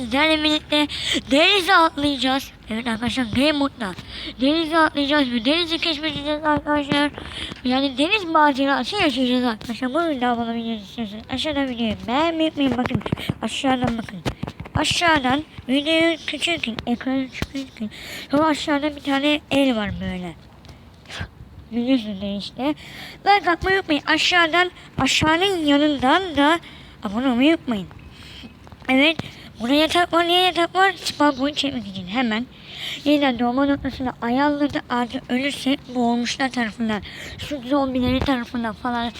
sizlerle birlikte denize atlayacağız. Evet arkadaşlar Game Mode'da denize atlayacağız ve denizi keşfedeceğiz arkadaşlar. Yani deniz macerası yaşayacağız arkadaşlar. Bu videoda videoyu istiyorsanız aşağıdan videoyu beğenmeyi unutmayın. Bakın aşağıdan bakın. Aşağıdan videoyu küçültün, ekranı küçültün. Sonra aşağıda bir tane el var böyle. Biliyorsunuz işte. Like atmayı unutmayın. Aşağıdan aşağının yanından da abone olmayı unutmayın. Evet. Burada yatak var. Niye yatak var? Spa boyu çekmek için. Hemen yeniden doğma noktasına ayarladı. Artık ölürse boğulmuşlar tarafından, su zombileri tarafından falan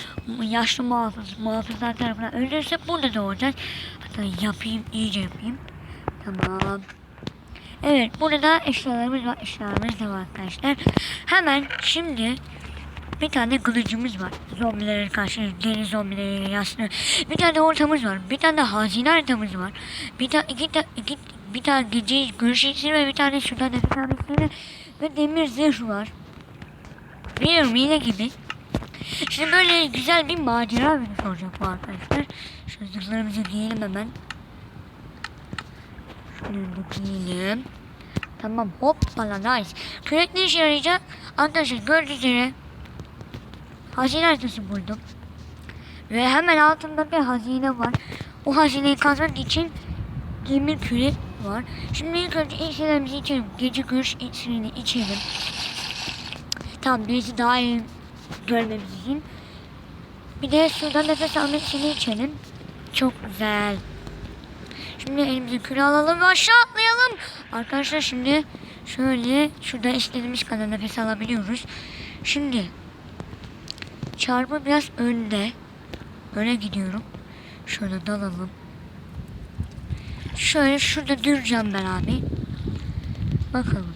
yaşlı muhafız, muhafızlar tarafından ölürse burada doğacak. Hatta yapayım, iyice yapayım. Tamam. Evet burada eşyalarımız var. Eşyalarımız da var arkadaşlar. Hemen şimdi bir tane kılıcımız var. Zombilere karşı deniz zombileri yaslı. Bir tane ortamız var. Bir tane hazine haritamız var. Bir tane iki, ta, iki bir tane gece görüş ve bir tane da bir tane iksiri ve demir zırh var. Biliyorum yine gibi. Şimdi böyle güzel bir macera bir olacak bu arkadaşlar. Şu zırhlarımızı giyelim hemen. Şunu giyelim. Tamam hoppala nice. Kürek ne işe yarayacak? Arkadaşlar gördüğünüz üzere hazine haritası buldum. Ve hemen altında bir hazine var. O hazineyi kazmak için demir kürek var. Şimdi ilk önce iksirlerimizi içelim. Gece görüş iksirini içelim. Tamam birisi daha iyi görmemiz için. Bir de sudan nefes almak için içelim. Çok güzel. Şimdi elimize küre alalım ve aşağı atlayalım. Arkadaşlar şimdi şöyle şurada istediğimiz kadar nefes alabiliyoruz. Şimdi çarpı biraz önde. Öne gidiyorum. Şöyle dalalım. Şöyle şurada duracağım ben abi. Bakalım.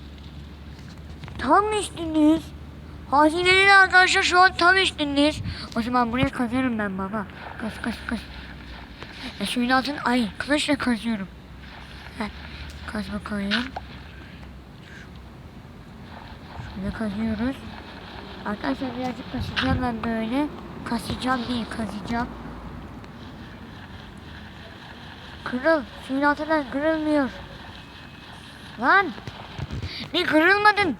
Tam üstünüz. Hazinenin arkadaşlar şu an tam üstünüz. O zaman buraya kazarım ben baba. Kaz kaz kaz. E suyun altını ay kılıçla kazıyorum. Heh, kaz bakalım. Şöyle kazıyoruz. Arkadaşlar birazcık kasacağım ben böyle. Kasacağım değil kazıyacağım. Kırıl. Suyun altından kırılmıyor. Lan. Bir kırılmadın.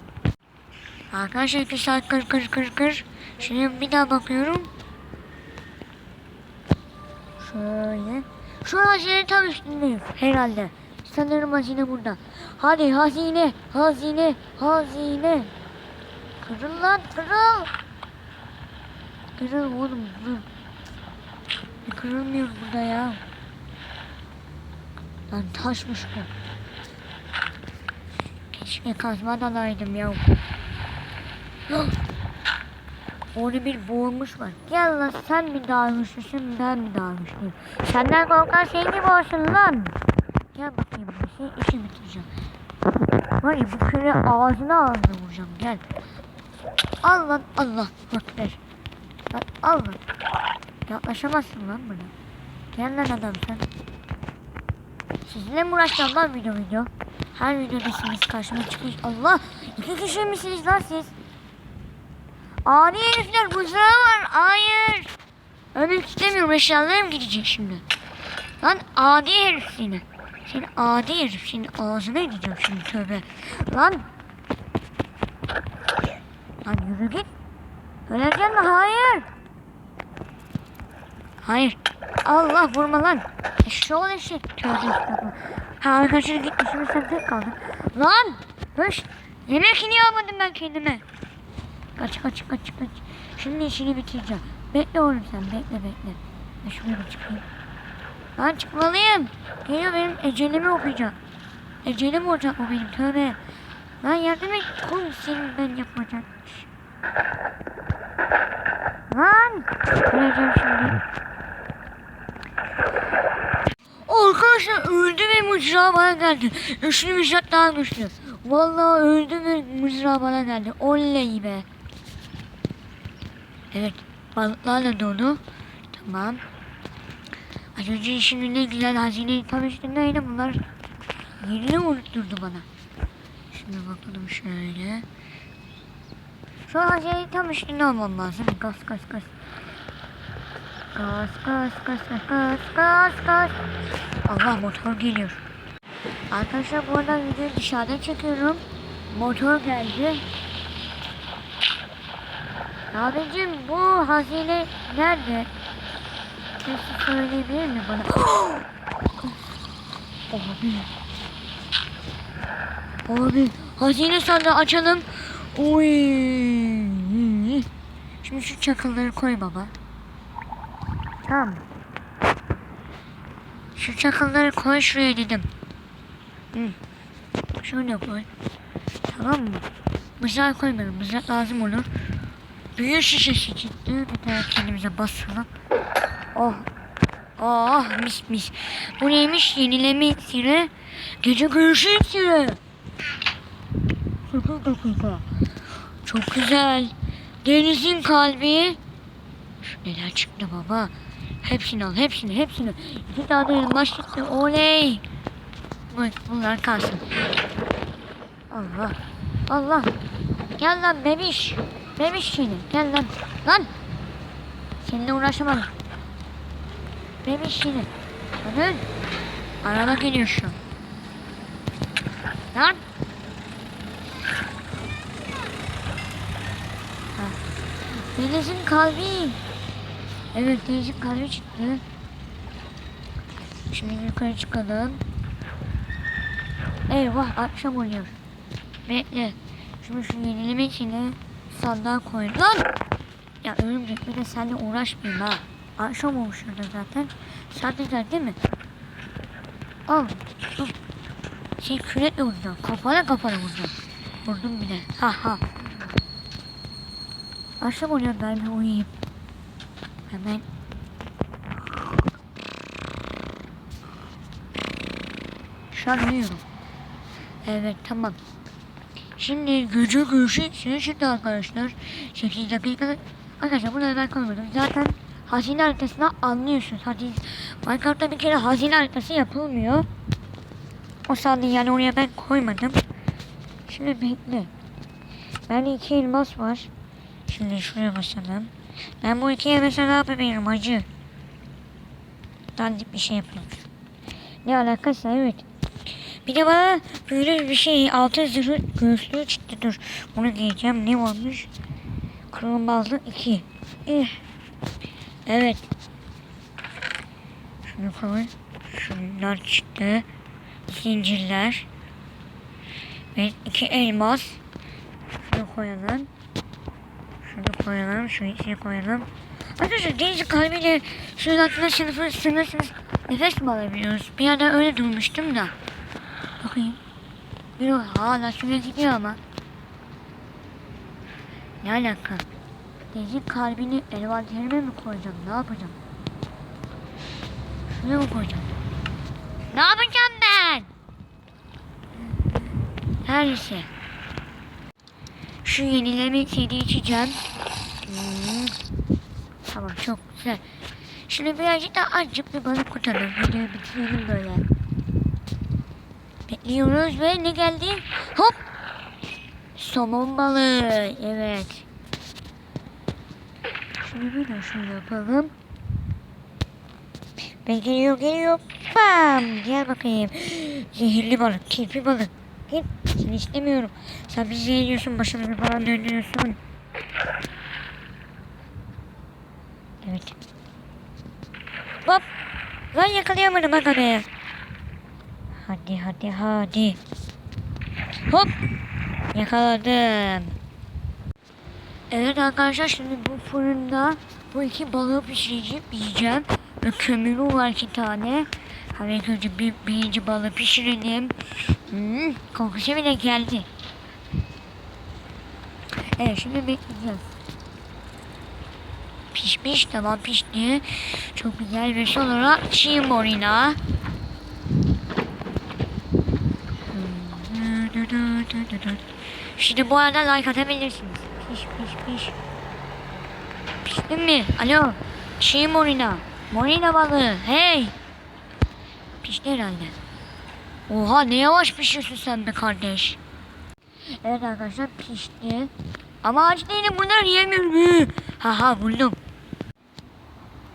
Arkadaşlar iki saat kır kır kır kır. Şimdi bir daha bakıyorum. Şöyle. Şu hazine tam üstündeyiz herhalde. Sanırım hazine burada. Hadi hazine, hazine, hazine. Kırıl lan kırıl. Kırıl oğlum. Bir kırılmıyor burada ya. Lan taşmış bu. Keşke kazmadan alaydım ya. Orada bir boğulmuş var. Gel lan sen mi güçlüsün ben mi güçlüyüm? Senden korkan şey mi boğulsun lan? Gel bakayım bir şey işi bitireceğim. Var ya bu küre ağzına ağzına vuracağım gel. Al lan Allah ekber. Lan al lan. Yaklaşamazsın lan bana. Gel lan adam sen. Sizinle mi uğraşacağım lan video video? Her videoda siz karşıma çıkmış. Allah! iki kişi misiniz lan siz? Ani herifler buzdağı var. Hayır. Ölmek istemiyorum. Eşyalarım gidecek şimdi. Lan adi herif seni. Seni adi herif. Senin ağzına gideceğim şimdi tövbe. Lan. Lan yürü git. Öleceksin mi? Hayır. Hayır. Allah vurma lan. Eşşoğlu eşek. Tövbe estağfurullah. Ha arkadaşlar gitti. Şimdi sen tek kaldın. Lan. Hış. Yemek niye almadım ben kendime? Kaç kaç kaç kaç. Şimdi işini bitireceğim. Bekle oğlum sen bekle bekle. Ben şuraya bir çıkayım. Lan çıkmalıyım. Geliyor benim ecelimi okuyacak. Ecelim olacak o benim tövbe. Lan yardım et. Kum senin ben yapacağım. Lan. Öleceğim şimdi. Arkadaşlar öldü ve mızrağı bana geldi. Üçlü mızrak daha güçlü. Vallahi öldü ve mızrağı bana geldi. Oley be. Evet. Balıklarla dolu. Tamam. Az önce şimdi ne güzel hazineyi tam üstündeydi. Bunlar yerini unutturdu bana. Şimdi bakalım şöyle. An hazineyi tam üstünde olmam lazım. Gaz gaz. Gaz gaz gaz gaz gaz gaz gaz. Allah motor geliyor. Arkadaşlar bu arada videoyu dışarıda çekiyorum. Motor geldi. Abicim bu hazine nerede? Birisi söyleyebilir mi bana? Abi. Abi hazine sandığı açalım. Oy. Şimdi şu çakılları koy baba. Tamam. mı? Şu çakılları koy şuraya dedim. Hı. Şöyle koy. Tamam mı? Mızrak koymayalım. Mızrak lazım olur. Büyü şişesi çıktı. Bir tane kendimize basalım. Oh. Oh mis mis. Bu neymiş? Yenileme iksiri. Gece görüşü iksiri. Çok güzel. Denizin kalbi. Neler çıktı baba. Hepsini al, hepsini, hepsini. İki tane elmas çıktı. Oley. Bunlar kalsın. Allah. Allah. Gel lan bebiş. Bebiş seni. Gel lan. Lan. Seninle uğraşamam. Bebiş seni. Dön. Araba geliyor şu an. Lan. Deniz'in kalbi. Evet Deniz'in kalbi çıktı. Şimdi yukarı çıkalım. Eyvah akşam oluyor. Bekle. Şimdi şu yenileme içine sandığa koy. Lan! Ya örümcek bir de seninle uğraşmayayım ha. Akşam olmuş şurada zaten. Saatler değil mi? Al. Dur. Şey kürekle vuracağım. Kafana kafana vuracağım. Vurdum bile. Ha ha. Akşam oluyor ben bir uyuyayım. Hemen. Şu an uyuyorum. Evet tamam. Şimdi gece görüşü şimdi arkadaşlar. 8 dakika. Arkadaşlar bunu ben koymadım. Zaten hazine haritasına anlıyorsunuz. Hadi Minecraft'ta bir kere hazine haritası yapılmıyor. O saniye yani oraya ben koymadım. Şimdi bekle. Bende iki elmas var. Şimdi şuraya basalım. Ben bu ikiye mesela ne yapabilirim acı? Dandik bir şey yapıyorum. Ne alakası evet. Bir de bana böyle bir şey altın zırhı göğüslüğü çıktı dur. Bunu giyeceğim ne olmuş? Kırılmazlık 2. Eh. Evet. Şunu koy. Şunlar çıktı. Zincirler. Ve iki elmas. Şunu koyalım. Şunu koyalım. Şunu içine koyalım. Arkadaşlar deniz kalbiyle suyun altında sınıfı sınırsız nefes mi alabiliyoruz? Bir yerden öyle durmuştum da. Bakayım. Bir o hala suya gidiyor ama. Ne alaka? Denizin kalbini envanterime mi koyacağım? Ne yapacağım? Şuraya mı koyacağım? Ne yapacağım ben? Her neyse. Şu yenileme seni içeceğim. Hmm. Tamam çok güzel. Şimdi birazcık daha azıcık bir balık kurtaralım. Videoyu bitirelim böyle. Bekliyoruz ve ne geldi? Hop! Somon balığı. Evet. Şimdi de şunu yapalım. Ben geliyor. Bam! Gel bakayım. Zehirli balık, kirpi balık. Git. Seni istemiyorum. Sen bizi zehirliyorsun, başımızı falan döndürüyorsun. Evet. Hop! Lan yakalayamadım oraya. Hadi hadi hadi. Hop! Yakaladım. Evet arkadaşlar şimdi bu fırında bu iki balığı pişireceğim, yiyeceğim. Ve kömürü var iki tane. İlk önce bir, birinci balığı pişirelim. Hmm, kokusu bile geldi. Evet şimdi bekleyeceğiz. Pişmiş tamam pişti. Çok güzel ve sonra çiğ morina. Şimdi bu arada like atabilirsiniz. Piş piş piş. Piştin mi? Alo. Çiğ morina. Morina balığı. Hey. Pişti herhalde. Oha ne yavaş pişiyorsun sen be kardeş. Evet arkadaşlar pişti. Ama aç değilim bunları yiyemiyorum. Hı. Ha ha buldum.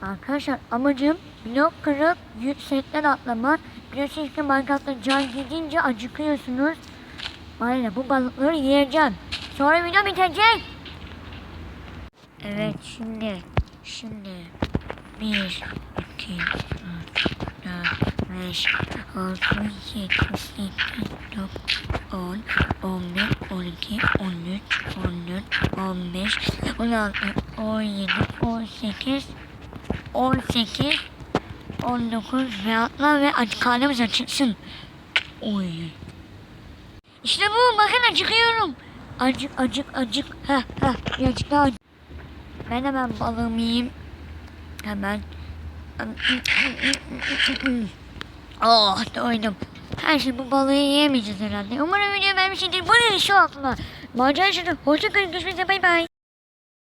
Arkadaşlar amacım blok kırıp yüksekten atlamak. Biliyorsunuz ki Minecraft'ta can gidince acıkıyorsunuz. Aynen bu balıkları yiyeceğim. Sonra video bitecek. Evet şimdi. Şimdi. 1, 2, 3, 4, 5, 6, 7, 8, 9, 10, 11, 12, 13, 14, 15, 16, 17, 18, 18, 19 ve atla ve aç karnımız açılsın. Oy. İşte bu bakın acıkıyorum. Acık acık acık. Heh heh birazcık acık. Ben hemen balığımı yiyeyim. Hemen. Oh doydum. Her şey bu balığı yiyemeyeceğiz herhalde. Umarım video beğenmişsinizdir. Bu ne şu altına. Macera şunu. Hoşçakalın. Görüşmek üzere. Bay bay.